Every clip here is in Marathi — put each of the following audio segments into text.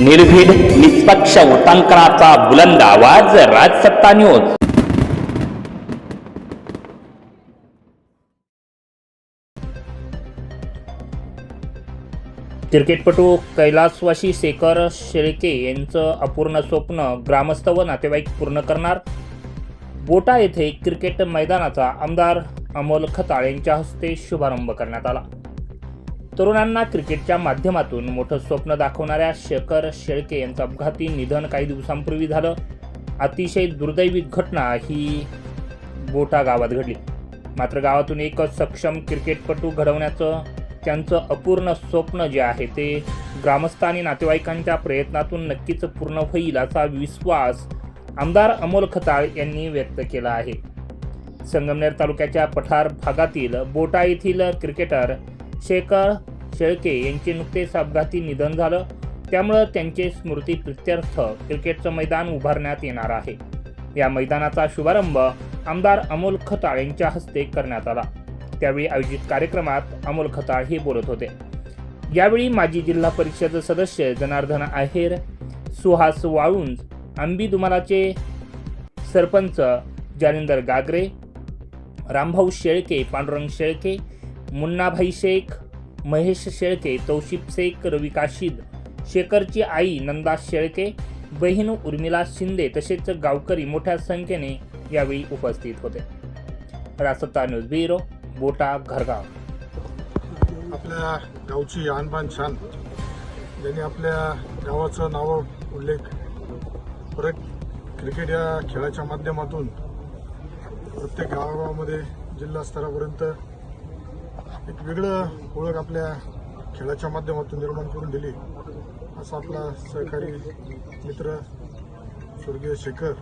निर्भीड निष्पक्ष उटांकनाचा बुलंद आवाज राजसत्ता न्यूज. क्रिकेटपटू कैलासवासी शेखर शेळके यांचं अपूर्ण स्वप्न ग्रामस्थ व नातेवाईक पूर्ण करणार. बोटा येथे क्रिकेट मैदानाचा आमदार अमोल खताळ यांच्या हस्ते शुभारंभ करण्यात आला. तरुणांना क्रिकेटच्या माध्यमातून मोठं स्वप्न दाखवणाऱ्या शेखर शेळके यांचं अपघाती निधन काही दिवसांपूर्वी झालं. अतिशय दुर्दैवी घटना ही बोटा गावात घडली. मात्र गावातून एक सक्षम क्रिकेटपटू घडवण्याचं त्यांचं अपूर्ण स्वप्न जे आहे ते ग्रामस्थ आणि नातेवाईकांच्या प्रयत्नातून नक्कीच पूर्ण होईल असा विश्वास आमदार अमोल खताळ यांनी व्यक्त केला आहे. संगमनेर तालुक्याच्या पठार भागातील बोटा येथील क्रिकेटर शेखर शेळके यांचे नुकतेच अपघाती निधन झालं. त्यामुळं त्यांचे स्मृती प्रित्यर्थ क्रिकेटचं मैदान उभारण्यात येणार आहे. या मैदानाचा शुभारंभ आमदार अमोल खताळ यांच्या हस्ते करण्यात आला. त्यावेळी आयोजित कार्यक्रमात अमोल खताळ हे बोलत होते. यावेळी माजी जिल्हा परिषद सदस्य जनार्दन आहेर सुहास वाळुंज आंबी दुमालाचे सरपंच जालिंदर गागरे रामभाऊ शेळके पांडुरंग शेळके मुन्नाभाई शेख महेश शेळके तौशिफ शेख रवी काशीद शेखरची आई नंदा शेळके बहीण उर्मिला शिंदे तसेच गावकरी मोठ्या संख्येने यावेळी उपस्थित होते. रासत्ता न्यूज ब्युरो बोटा घरगाव. आपल्या गावची आणबाण छान. ज्यांनी आपल्या गावाचं नाव उल्लेख परत क्रिकेट या खेळाच्या माध्यमातून प्रत्येक गावागावामध्ये जिल्हा स्तरापर्यंत एक वेगळं ओळख आपल्या खेळाच्या माध्यमातून निर्माण करून दिली असा आपला सहकारी मित्र स्वर्गीय शेखर.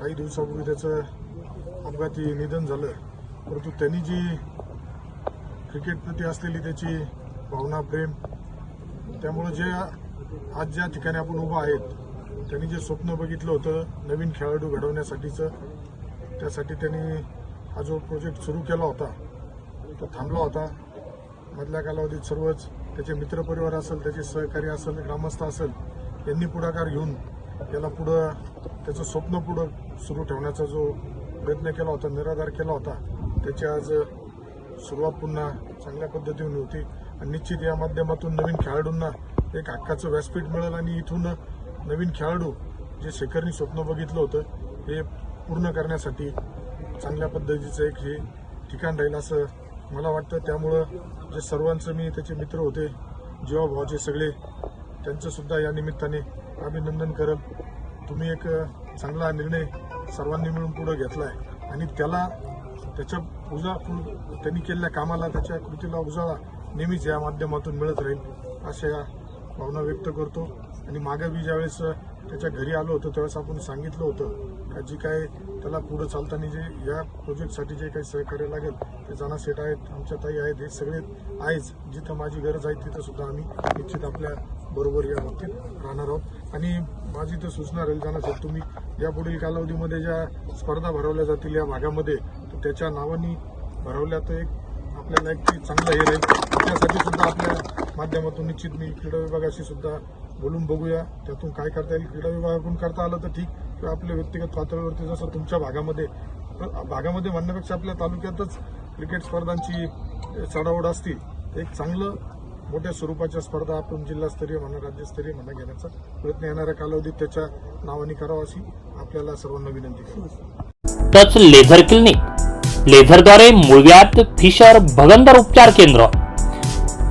काही दिवसापूर्वी त्याचं अपघाती निधन झालं. परंतु त्यांनी जी क्रिकेटप्रती असलेली त्याची भावना प्रेम त्यामुळं जे आज ज्या ठिकाणी आपण उभं आहेत त्यांनी जे स्वप्न बघितलं होतं नवीन खेळाडू घडवण्यासाठीचं त्यासाठी त्यांनी हा जो प्रोजेक्ट सुरू केला होता तो थांबला होता. मधल्या कालावधीत सर्वच त्याचे मित्रपरिवार असेल त्याचे सहकारी असेल ग्रामस्थ असेल यांनी पुढाकार घेऊन याला पुढं त्याचं स्वप्न पुढं सुरू ठेवण्याचा जो प्रयत्न केला होता निराधार केला होता त्याची आज सुरुवात पुन्हा चांगल्या पद्धतीने होती. आणि निश्चित या माध्यमातून नवीन खेळाडूंना एक हक्काचं व्यासपीठ मिळेल आणि इथून नवीन खेळाडू जे शेखरनी स्वप्न बघितलं होतं हे पूर्ण करण्यासाठी चांगल्या पद्धतीचं एक हे ठिकाण राहील असं मला वाटतं त्यामुळं जे सर्वांचं मी त्याचे मित्र होते जेव्हा भावाचे सगळे त्यांचंसुद्धा या निमित्ताने अभिनंदन करत तुम्ही एक चांगला निर्णय सर्वांनी मिळून पुढं घेतला आहे आणि त्याला त्याच्या उजा त्यांनी केलेल्या कामाला त्याच्या कृतीला उजाळा नेहमीच या माध्यमातून मिळत राहील अशा या भावना व्यक्त करतो. आणि मागे मी ज्यावेळेस त्याच्या घरी आलो होतो त्यावेळेस आपण सांगितलं होतं का जी काय त्याला पुढं चालताना जे या प्रोजेक्टसाठी जे काही सहकार्य लागेल ते जाना सेट आहेत आमच्या ताई आहेत हे सगळे आहेच. जिथं माझी गरज आहे तिथं सुद्धा आम्ही निश्चित आपल्या बरोबर या बाबतीत राहणार आहोत. आणि माझी तर सूचना राहील जाना सेट तुम्ही या पुढील कालावधीमध्ये ज्या स्पर्धा भरवल्या जातील या भागामध्ये तर त्याच्या नावाने भरवल्या तर एक आपल्याला एक चांगलं हे राहील. त्यासाठी सुद्धा आपल्या माध्यमातून निश्चित मी क्रीडा विभागाशी सुद्धा बोलून बघूया. त्यातून काय करता येईल? क्रीडा विभागाकडून करता आलं तर ठीक. किंवा आपल्या व्यक्तिगत पातळीवरती जसं तुमच्या भागामध्ये भागामध्ये म्हणण्यापेक्षा आपल्या तालुक्यातच क्रिकेट स्पर्धांची चढावड असतील एक चांगलं मोठ्या स्वरूपाच्या स्पर्धा आपण जिल्हास्तरीय म्हणा राज्यस्तरीय म्हणा घेण्याचा प्रयत्न येणाऱ्या कालावधीत त्याच्या नावाने करावा अशी आपल्याला सर्वांना विनंती करतो. Touch laser clinic. लेझरद्वारे मुळव्यात फिशर भगंदर उपचार केंद्र.